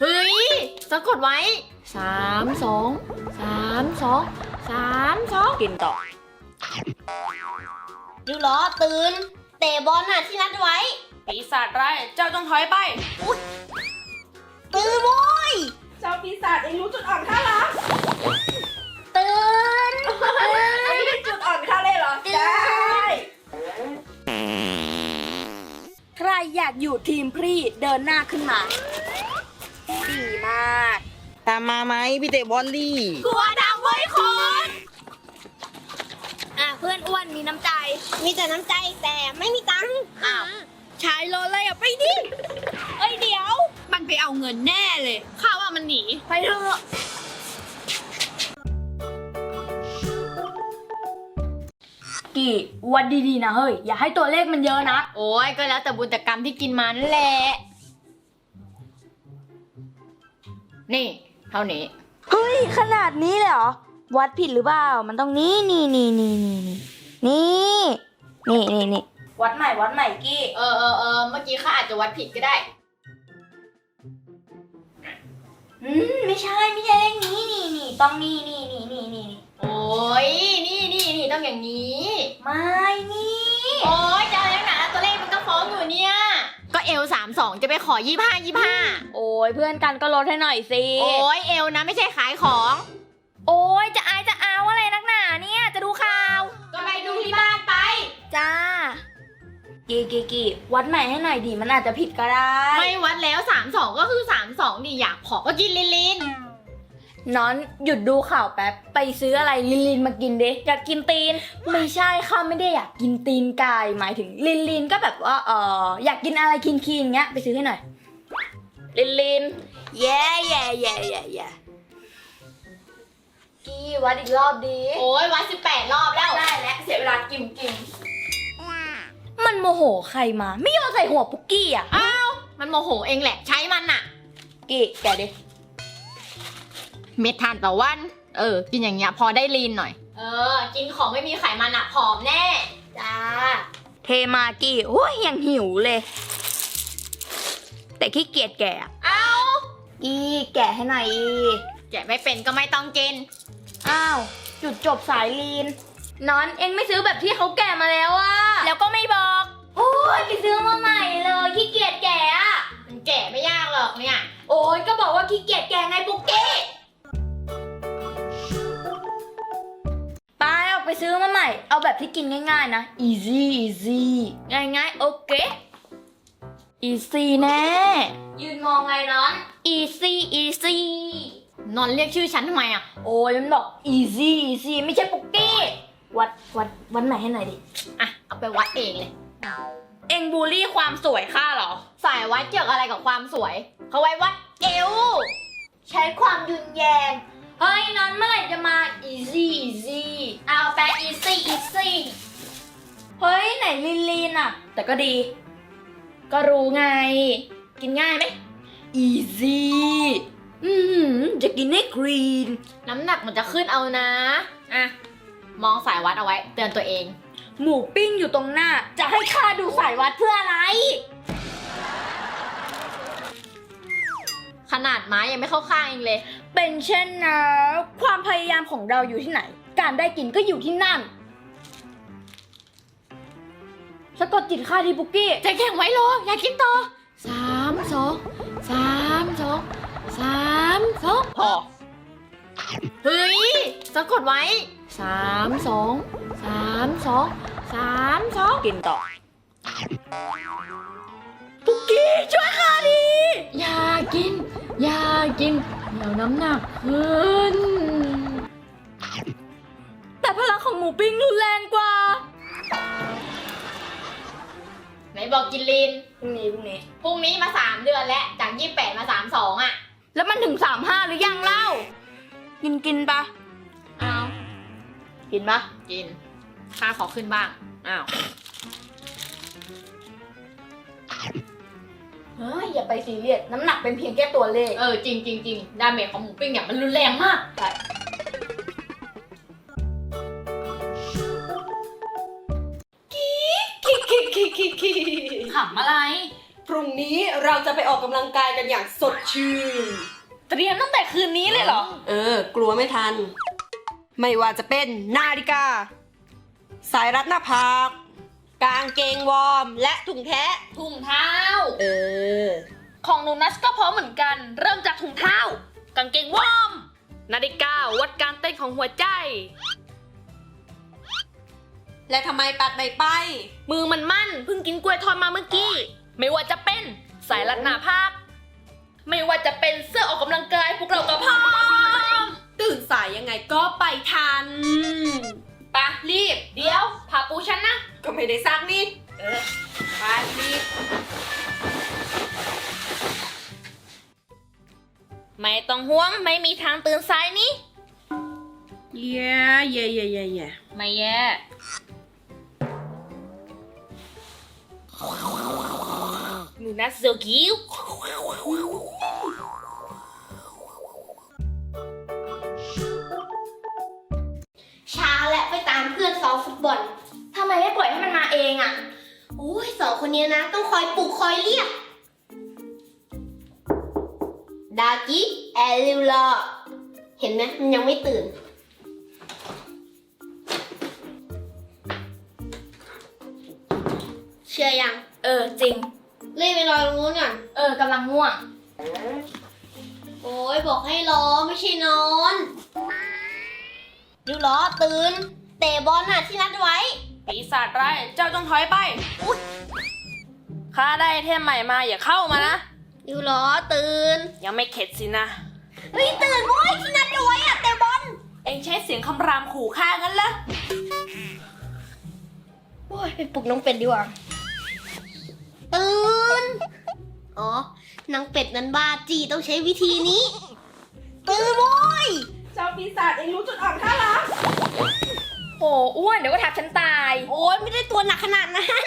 เฮ้ยสะกดไว้สามสองสามสองสามสองกินต่อยูล้อตื่น เตะบอลน่ะที่นัดไว้ ปีศาจร้ายเจ้าต้องถอยไป ตื่นโว้ยเจ้าปีศาจเองรู้จุดอ่อนข้าแล้วตื่นจุดอ่อนข้าเลยเหรอ ได้ ใครอยากอยู่ทีมพรีเดินหน้าขึ้นมาดีมากตามมาไหมพี่เตะบอลดิกลัวดำไว้คนอะเพื่อนอ้วนมีน้ำใจ มีแต่น้ำใจแต่ไม่มีตังค์อ้าวชายรออะไรอะไปดิ เอ้ยเดี๋ยว มันไปเอาเงินแน่เลย ข้าว่ามันหนี ไปเถอะกี่วัดดีๆนะเฮ้ย อย่าให้ตัวเลขมันเยอะนะ โอ้ยก็แล้วแต่บุญแต่กรรมที่กินมานั่นแหละ นี่ เท่านี้ เฮ้ย ขนาดนี้เลยเหรอ วัดผิดหรือเปล่า มันต้องนี่นี่นี่นี่นี่นี่นี่ นี่นี่นี่วัดใหม่วัดใหม่กี้เออเออเมื่อกี้ข้าอาจจะวัดผิดก็ได้ อืมไม่ใช่ไม่ใช่เลขนี้นี่นี่ต้องนี่นี่นี่นี่นี่โอ้ยนี่นี่นี่ต้องอย่างนี้ ไม่นี่ โอ้ยจะอะไรนัหนาตัวเลขมันก็ฟ้องอยู่เนี่ย ลสามสองจะไปขอยี่ห้ายี่ห้าโอ้ยเพื่อนกันก็ลดให้หน่อยสิ โอ้ยเอลนะไม่ใช่ขายของ โอ้ยจะอายจะเอาอะไรนักหนาเนี่ยจะดูข่าว ก็ไปดูที่บ้านไป จ้า กีกีกีวัดใหม่ให้หน่อยดิมันอาจจะผิดก็ได้ ไม่วัดแล้วสามสองก็คือสามสองดิอยากขอก็กินลินลิน น้อนหยุดดูข่าวแป๊บ ไปซื้ออะไรลินลินมากินดิอยากกินตีน ไม่ใช่ค่ะไม่ได้อยากกินตีนไก่หมายถึงลินลินก็แบบว่าเอออยากกินอะไรคินคินเงี้ยไปซื้อให้หน่อยลินลินแย่แย่แย่แย่แย่กี้วัดอีกรอบดีโอ้ยวัดสิบแปดรอบแล้วได้แล้วเสียเวลากิมกิมมันโมโหใครมา ไม่ยอมใส่หัวปุกกี้อะอ้าวมันโมโหเองแหละใช้มันน่ะ กี้แกดิ เม็ดทานต่อวัน เออ กินอย่างเงี้ยพอได้ลีนหน่อย เออ กินของไม่มีไขมันอะผอมแน่ จ้า เทมากี้โอ้ยยังหิวเลย แต่ขี้เกียจแกะอะเอ้าอีแกะให้หน่อยอีแกะไม่เป็นก็ไม่ต้องกิน อ้าว จุดจบสายลีน นอนเอ็งไม่ซื้อแบบที่เขาแกะมาแล้วอะแล้วก็ไม่บอก โอ้ยไปซื้อมาใหม่เลยขี้เกียจแกะอะมันแกะไม่ยากหรอกเนี่ย โอ้ยก็บอกว่าขี้เกียจแกะไงปุกกี้ ไปออกไปซื้อมาใหม่ เอาแบบที่กินง่ายๆนะ easy easy ง่ายๆโอเค easy แน่ ยืนมองไงน้อน easy easy นอนเรียกชื่อฉันทำไมอะโอ้ยมันบอก easy easy ไม่ใช่ปุกกี้ วัดวัดวัดไหนให้หน่อยดิ อะ เอาไปวัดเองเลย เอ็งบูลลี่ความสวยข้าเหรอ สายวัดเกี่ยวอะไรกับความสวย เขาไว้วัดเอว ใช้ความยุนแยง เฮ้ยนอนเมื่อไหร่จะมา easy easy เอาแปล easy easy เฮ้ย ไหนลินลินอะแต่ก็ดี ก็รู้ไง กินง่ายไหม easy อืมจะกินให้กรีน น้ำหนักมันจะขึ้นเอานะ อะ มองสายวัดเอาไว้ เตือนตัวเอง หมูปิ้งอยู่ตรงหน้า จะให้ข้าดูสายวัดเพื่ออะไร ขนาดไม้ยังไม่เข้าข้างเองเลย เป็นเช่นนะความพยายามของเราอยู่ที่ไหน การได้กินก็อยู่ที่นั่นสะกดจิตข้าที่บุกกี้ใจแข็งไว้โลอยากกินต่อสามสองสามสองสามสองพอเฮ้ยสะกดไว้สามสองสามสองสามสองกินต่อปุกกี้ช่วยข้าดี อย่ากิน อย่ากิน เดี๋ยวน้ำหนักขึ้น แต่พลังของหมูปิ้งรุนแรงกว่า ไหนบอกกินลีนพรุ่งนี้พรุ่งนี้ พรุ่งนี้มาสามเดือนแล้ว จากยี่แปดมาสามสองอะ แล้วมันถึงสามห้าหรือยังเล่า กินกินปะอ้าว กินปะกินค่าขอขึ้นบ้าง อ้าว เฮ้ยอย่าไปซีเรียสน้ำหนักเป็นเพียงแค่ตัวเลข เออจริงจริงจริงดาเมจของหมูปิ้งเนี่ยมันรุนแรงมากคิคิคิคิคิขำอะไร พรุ่งนี้เราจะไปออกกำลังกายกันอย่างสดชื่น เตรียมตั้งแต่คืนนี้เลยเหรอ เออ กลัวไม่ทัน ไม่ว่าจะเป็นนาฬิกา สายรัดหน้าผาก กางเกงวอร์มและถุงแท้ถุงเท้า เออ ของหนูนัสก็พร้อมเหมือนกัน เริ่มจากถุงเท้า กางเกงวอร์ม นาฬิกาวัดการเต้นของหัวใจ และทำไมปัดไม่ไป มือมันมั่นเพิ่งกินกล้วยทอดมาเมื่อกี้ ไม่ว่าจะเป็นสายรัดหน้าผากไม่ว่าจะเป็นเสื้อออกกำลังกายพวกเราก็พร้อมตื่นสายยังไงก็ไปทัน ปูฉันนะ ก็ไม่ได้ซักนี่ เออไปรีบไม่ต้องห่วงไม่มีทางตื่นสายนี้เย่เย่เย่เย่เย่ไม่แย่ หนูนัสโซกิวช้าและไปตามเพื่อนซ้อมฟุตบอลทำไมไม่ปล่ อยให้มันมาเองอะโอ้ยสองคนนี้นะ ต้องคอยปลุกคอยเรียก ดากิแอลิวลอเห็นไหมมันยังไม่ตื่น เชื่อยัง เออ จริง เล่นไปรอตรงนู้นก่อนเออกำลังง่วง โอ้ยบอกให้รอไม่ใช่นอน ดิวล้อตื่น เตะบอลน่ะที่นัดไว้ ปีศาจร้าย เจ้าต้องถอยไปข้าได้ไอเทมใหม่มาอย่าเข้ามานะดิวล้อตื่น ยังไม่เข็ดสินะ เฮ้ยตื่นโว้ยที่นัดเอาไว้อะเตะบอลเองใช้เสียงคำรามขู่ข้างั้นเหรอโอ้ยไปปลุกน้องเป็ดดีกว่า ตื่น อ๋อ นางเป็ดนั้นบ้าจีต้องใช้วิธีนี้ ตื่นโว้ย เจ้าปีศาจเองรู้จุดอ่อนข้าแล้ว โหอ้วนเดี๋ยวก็ทับฉันตาย โอ้ยไม่ได้ตัวหนักขนาดนั้น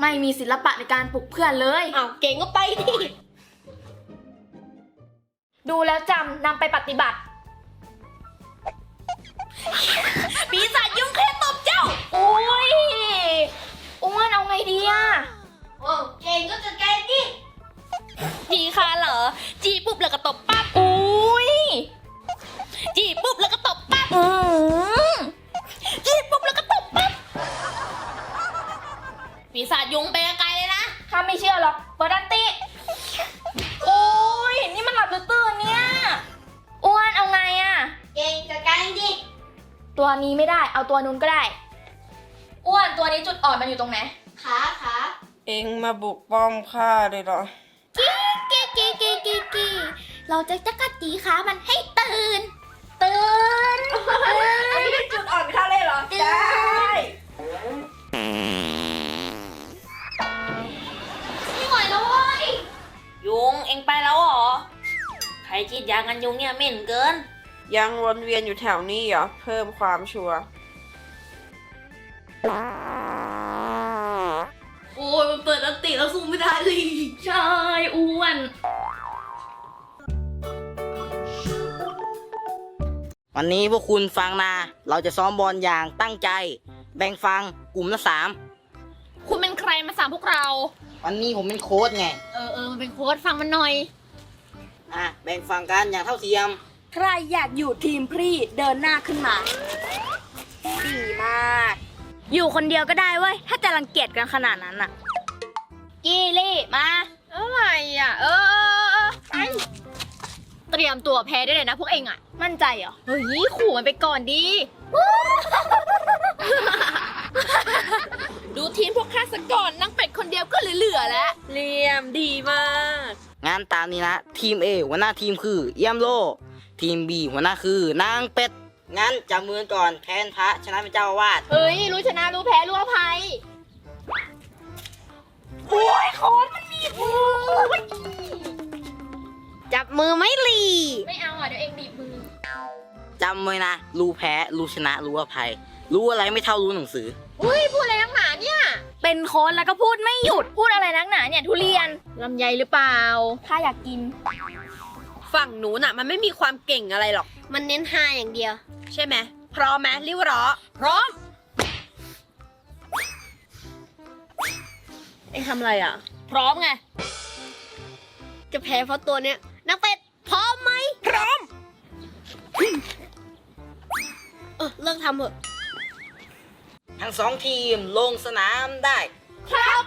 ไม่มีศิลปะในการปลุกเพื่อนเลย อ้าวเก่งก็ไปดิดูแล้วจำนำไปปฏิบัติ ปีศาจยุงแค่ตบเจ้าโอ้ยอ้วนเอาไงดีอะโอ้เก่งก็จะแกล้งดิจีค่ะเหรอ จีปุ๊บแล้วก็ตบปั๊บอุ้ยจีปุ๊บแล้วก็ตบปั๊บ อือจีปุ๊บแล้วก็ตบปั๊บปีศาจยุงไปไกลเลยนะ ข้าไม่เชื่อหรอกเปิดดันติ โอ้ย นี่มันหลับหรือตื่นเนี่ย อ้วนเอาไงอะเก่งจะแกล้งดิ ตัวนี้ไม่ได้ เอาตัวนู้นก็ได้ อ้วนตัวนี้จุดอ่อนมันอยู่ตรงไหน ขาขาเองมาบุกป้อมข้าเลยเหรอ กีกีกีกีกีเราจะจักรจีขามันให้ตื่นตื่น อันนี้เป็นจุดอ่อนข้าเลยเหรอ ได้ ไม่ไหวแล้วเว้ยยุงเอ็งไปแล้วเหรอ ใครฉีดยากันยุงเนี่ยเหม็นเกิน ยังวนเวียนอยู่แถวนี้เหรอ เพิ่มความชัวร์โอ้ยมันเปิดอันติแล้วสู้ไม่ได้เลย ใช่อ้วน วันนี้พวกคุณฟังนะ เราจะซ้อมบอลอย่างตั้งใจ แบ่งฟังกลุ่มละสามคุณเป็นใครมาสั่งพวกเรา วันนี้ผมเป็นโค้ชไง เออเออมันเป็นโค้ดฟังมันหน่อย อะ แบ่งฟังกันอย่างเท่าเทียม ใครอยากอยู่ทีมพรีเดินหน้าขึ้นมา ดีมาก อยู่คนเดียวก็ได้เว้ย ถ้าจะรังเกียจกันขนาดนั้นอะกีลี่มาอะไรอะ เออเออเออไป เตรียมตัวแพ้ได้เลยนะพวกเองอะ มั่นใจเหรอ เฮ้ยขู่มันไปก่อนดี ดูทีมพวกข้าสก่อนนั่งเป็ดคนเดียวก็เหลือๆแล้วเลี่ยมดีมาก งานตามนี้นะ ทีม A หัวหน้าทีมคือเยี่ยมโล ทีม B หัวหน้าคือนางเป็ด งั้นจับมือก่อนแทนพระชนะเป็นเจ้าอาวาสเฮ้ย รู้ชนะรู้แพ้รู้อภัย จับมือไม่หลีไม่เอาอะเดี๋ยวเองบีบมือ จำไว้นะ รู้แพ้ รู้ชนะ รู้อภัย รู้อะไรไม่เท่ารู้หนังสือ อุ้ยพูดอะไรนักหนาเนี่ย เป็นโค้ชแล้วก็พูดไม่หยุด พูดอะไรนักหนาเนี่ยทุเรียนลำไยหรือเปล่า ถ้าอยากกิน ฝั่งหนูน่ะ มันไม่มีความเก่งอะไรหรอก มันเน้นฮาอย่างเดียว ใช่ไหมพร้อมไหมริ้วเหรอ พร้อม เอ็งทำอะไรอะ พร้อมไง จะแพ้เพราะตัวเนี้ย นางเป็ดพร้อมไหมพร้อม เออเลิกทำเถอะ ทั้งสองทีมลงสนามได้ ครับ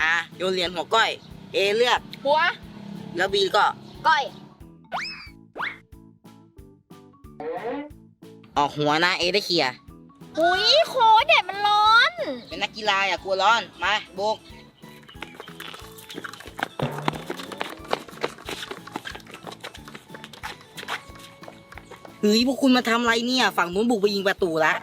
อะโยนเหรียญหัวก้อย เอเลือก หัว แล้วบีก็ก้อย ออกหัวนะเอได้เคลียร์ หุยโคเดดมันร้อน เป็นนักกีฬาอย่ากลัวร้อน มาบุกเฮ้ยพวกคุณมาทำอะไรเนี่ย ฝั่งนู้นบุกไปยิงประตูละ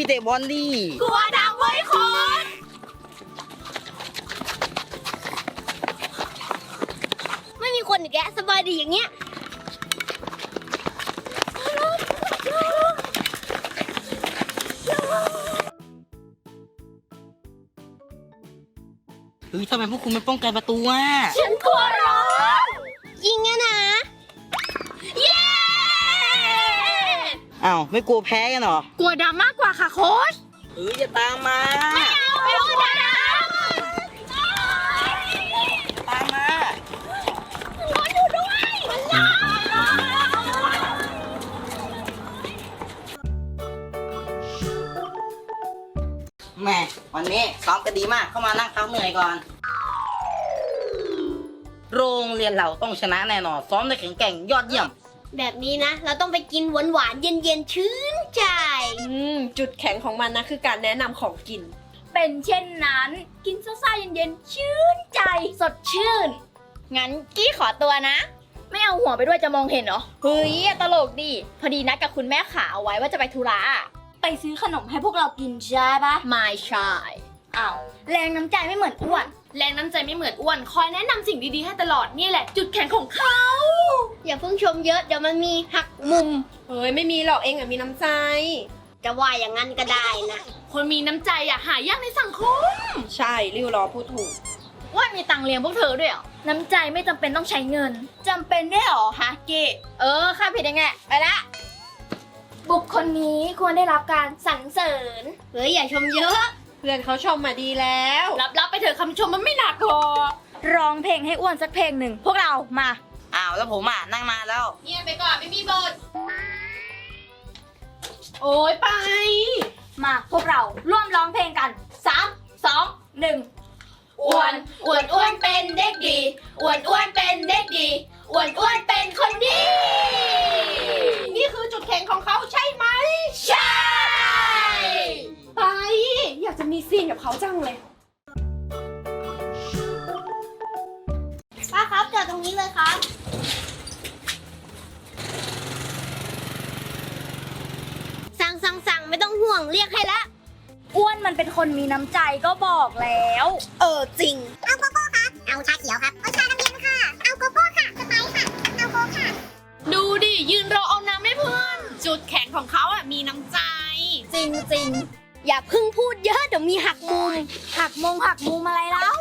พี่เตะบอลดีกลัวดำไว้คนไม่มีคนอีกแกสบายดีอย่างเงี้ยเฮ้ยทำไมพวกคุณไม่ป้องกันประตูอะฉันกลัวร้อนยิงอะนะ เย้ อ้าวไม่กลัวแพ้กันเหรอกลัวดำมากกว่า ค่ะโค้ชเฮ้ยอย่าตามมาไม่กลัวดตามมาำขออยู่ด้วย มันร้อนแหม่วันนี้ซ้อมกันดีมากเข้ามานั่งพักเหนื่อยก่อน โรงเรียนเราต้องชนะแน่นอนซ้อมได้แข็งแกร่งยอดเยี่ยม แบบนี้นะ เราต้องไปกินหวานหวานๆเย็นเย็นๆ ชื่นใจอื มจุดแข็งของมันนะคือการแนะนำของกิน เป็นเช่นนั้น กินซ่าๆเย็นๆ ชื่นใจสดชื่น งั้นกี้ขอตัวนะ ไม่เอาหัวไปด้วยจะมองเห็นเหรอ เฮ้ยตลกดีพอดีนัดกับคุณแม่ขาเอาไว้ว่าจะไปธุระไปซื้อขนมให้พวกเรากินใช่ปะไม่ใช่ อ้าวแรงน้ำใจไม่เหมือนอ้วน แรงน้ำใจไม่เหมือนอ้วน คอยแนะนำสิ่งดีๆให้ตลอดนี่แหละ จุดแข็งของเขา อย่าเพิ่งชมเยอะเดี๋ยวมันมีหักมุม เฮ้ยไม่มีหรอกเองอะมีน้ำใจ จะว่าอย่างนั้นก็ได้นะ คนมีน้ำใจอะหายากในสังคม ใช่ริ้วรอพูดถูก ว่ามีตังค์เลี้ยงพวกเธอด้วยเหรอ น้ำใจไม่จำเป็นต้องใช้เงิน จำเป็นได้วยเหรอฮะเกเออข้าผิดยังไง ไปละ บุคคลนี้ควรได้รับการสรรเสริญ เฮ้ยอย่าชมเยอะ เพื่อนเขาชมมาดีแล้ว รับรับๆไปเถอะคำชมมันไม่หนักหรอกร้องเพลงให้อ้วนสักเพลงหนึ่ง พวกเรามา อ้าวแล้วผมอะนั่งมาแล้ว เงียบไปก่อนไม่มีบท โอ้ยไป มาพวกเราร่วมร้องเพลงกัน 3 2 1อ้วนอ้วนอ้วนเป็นเด็กดีอ้วนอ้วนเป็นเด็กดีอ้วนอ้วนเป็นคนดี นี่คือจุดแข็งของเขาใช่ไหม ใช่ ไป อยากจะมีซีนกับเขาจังเลย ป้าครับจอดตรงนี้เลยครับ สั่งสั่งสั่ง ไม่ต้องห่วงเรียกให้ละ อ้วนมันเป็นคนมีน้ำใจก็บอกแล้ว เออจริง เอาโกโก้ครับเอาชาเขียวครับ เอาชาน้ำเย็นค่ะ เอาโกโก้ค่ะสไปซ์ค่ะ เอาโค้กค่ะ ดูดิ ยืนรอเอาน้ำให้เพื่อน จุดแข็งของเขาอะมีน้ำใจ จริงจริงอย่าเพึ่งพูดเยอะเดี๋ยวมีหักมุมๆหักมงหักมุมอะไรแล้ว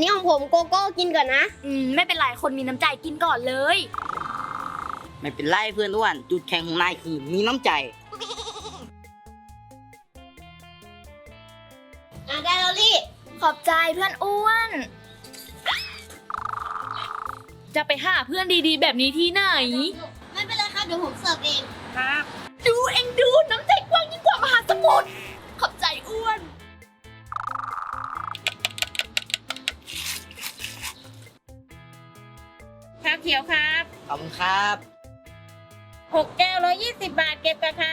นนี้ของผมโกโก้กินก่อนนะ อืมไม่เป็นไรคนมีน้ำใจกินก่อนเลย ไม่เป็นไรเพื่อนอ้วนจุดแข็งของนายคือมีน้ำใจ อะได้แล้วลี่ ขอบใจเพื่อนอ้วน จะไปหาเพื่อนดีๆ แบบนี้ที่ไหน ไม่เป็นไรครับเดี๋ยวผมเสิร์ฟเองดูเองดูน้ำใจกว้างยิ่งกว่ามหาสมุทร เขียวครับขอบคุณครับหกแก้วร้อยยี่สิบบาทเก็บกับใคร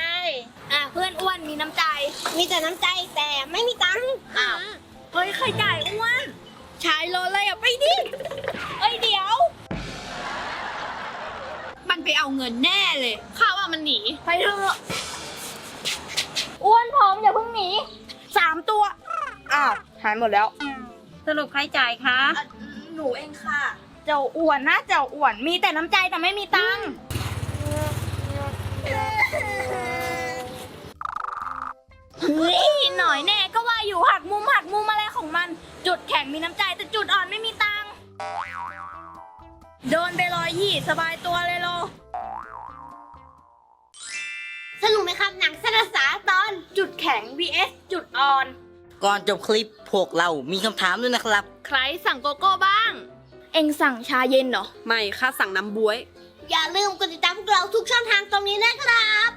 อะเพื่อนอ้วนมีน้ำใจ มีแต่น้ำใจแต่ไม่มีตังค์อ้าวเฮ้ยใครจ่ายอ้วนชายรอเลยอะไปดิเอ้ยเดี๋ยว มันไปเอาเงินแน่เลยข้าว่ามันหนี ไปเถอะอ้วนพร้อมอย่าเพิ่งหนีสามตัว อ้าวหายหมดแล้ว สรุปใครจ่ายคะ หนูเองค่ะ เจ้าอ้วนนะเจ้าอ้วน มีแต่น้ำใจแต่ไม่มีตังค์เฮ้ยหน่อยแน่ก็ว่าอยู่หักมุมหักมุมอะไรของมัน จุดแข็งมีน้ำใจแต่จุดอ่อนไม่มีตังค์โดนไปร้อยยี่สบายตัวเลยโลสนุกไหมครับหนังสารสาตอนจุดแข็ง vs จุดอ่อน ก่อนจบคลิปพวกเรามีคำถามด้วยนะครับ ใครสั่งโกโก้บ้าง เอ็งสั่งชาเย็นเหรอ ไม่ค่าสั่งน้ำบวย อย่าลืมกดติดตามพวกเราทุกช่องทางตรงนี้นะครับ